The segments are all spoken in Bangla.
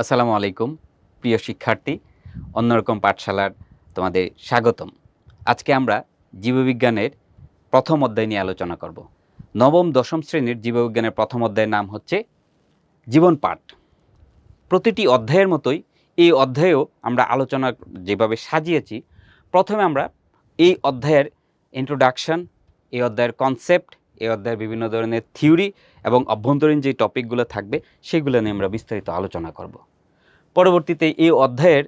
আসসালামু আলাইকুম, প্রিয় শিক্ষার্থী, অন্যরকম পাঠশালার তোমাদের স্বাগতম। আজকে আমরা জীববিজ্ঞানের প্রথম অধ্যায় নিয়ে আলোচনা করব। নবম, দশম শ্রেণির জীববিজ্ঞানের প্রথম অধ্যায়ের নাম হচ্ছে জীবন পাঠ। প্রতিটি অধ্যায়ের মতোই এই অধ্যায়েও আমরা আলোচনা যেভাবে সাজিয়েছি, প্রথমে আমরা এই অধ্যায়ের ইন্ট্রোডাকশন এই অধ্যায়ের কনসেপ্ট এই অধ্যায়ের বিভিন্ন ধরনের থিওরি এবং অভ্যন্তরীণ যে টপিকগুলো থাকবে, সেগুলো নিয়ে আমরা বিস্তারিত আলোচনা করব। পরবর্তীতে এই অধ্যায়ের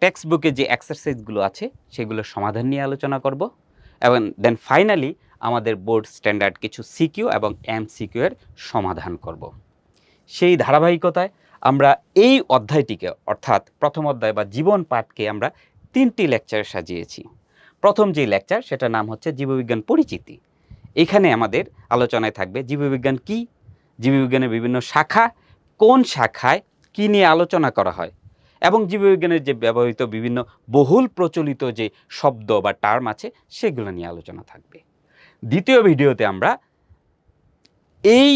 টেক্সট বুকে যে এক্সারসাইজগুলো আছে, সেগুলোর সমাধান নিয়ে আলোচনা করব। এবং দেন ফাইনালি আমাদের বোর্ড স্ট্যান্ডার্ড কিছু সিকিউ এবং এম সিকিউ এর সমাধান করব। সেই ধারাবাহিকতায় আমরা এই অধ্যায়টিকে, অর্থাৎ প্রথম অধ্যায় বা জীবন পাঠকে আমরা তিনটি লেকচারে সাজিয়েছি। প্রথম যে লেকচার সেটার নাম হচ্ছে জীববিজ্ঞান পরিচিতি। এখানে আমাদের আলোচনায় থাকবে জীববিজ্ঞান কি? জীববিজ্ঞানের বিভিন্ন শাখা, কোন শাখায় কি নিয়ে আলোচনা করা হয়? এবং জীববিজ্ঞানের যে ব্যবহৃত বিভিন্ন বহুল প্রচলিত যে শব্দ বা টার্ম আছে, সেগুলো নিয়ে আলোচনা থাকবে। দ্বিতীয় ভিডিওতে আমরা এই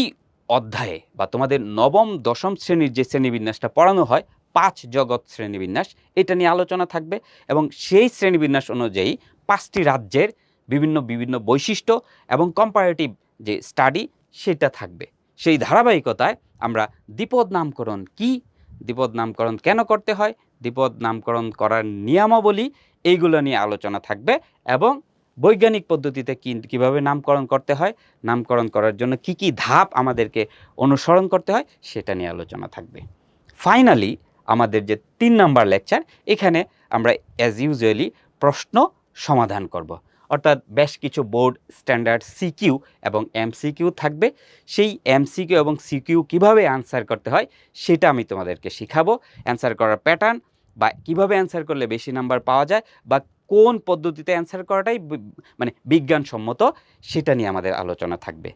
অধ্যায়ে বা তোমাদের নবম, দশম শ্রেণির যে শ্রেণীবিন্যাসটা পড়ানো হয়, পাঁচ জগৎ শ্রেণীবিন্যাস, এটা নিয়ে আলোচনা থাকবে এবং সেই শ্রেণীবিন্যাস অনুযায়ী পাঁচটি রাজ্যের বিভিন্ন বিভিন্ন বৈশিষ্ট্য এবং কম্পারেটিভ যে স্টাডি সেটা থাকবে। সেই ধারাবাহিকতায় আমরা দ্বিপদ নামকরণ কি, দ্বিপদ নামকরণ কেন করতে হয়, দ্বিপদ নামকরণ করার নিয়মাবলী এইগুলো নিয়ে আলোচনা থাকবে এবং বৈজ্ঞানিক পদ্ধতিতে কীভাবে নামকরণ করতে হয়, নামকরণ করার জন্য কি কি ধাপ আমাদেরকে অনুসরণ করতে হয় সেটা নিয়ে আলোচনা থাকবে। ফাইনালি আমাদের যে তিন নাম্বার লেকচার এখানে আমরা অ্যাজ ইউজুয়ালি প্রশ্ন সমাধান করব। অর্থাৎ বেশ কিছু বোর্ড, স্ট্যান্ডার্ড সিকিউ এবং এমসিকিউ থাকবে। সেই এমসিকিউ এবং সিকিউ কীভাবে অ্যান্সার করতে হয়, সেটা আমি তোমাদেরকে শিখাবো। অ্যান্সার করার প্যাটার্ন বা কীভাবে অ্যান্সার করলে বেশি নাম্বার পাওয়া যায় বা কোন পদ্ধতিতে অ্যান্সার করাটাই মানে বিজ্ঞানসম্মত, সেটা নিয়ে আমাদের আলোচনা থাকবে।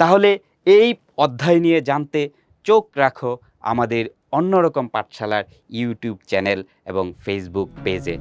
তাহলে এই অধ্যায় নিয়ে জানতে চোখ রাখো আমাদের অন্যরকম পাঠশালার ইউটিউব চ্যানেল এবং ফেসবুক পেজে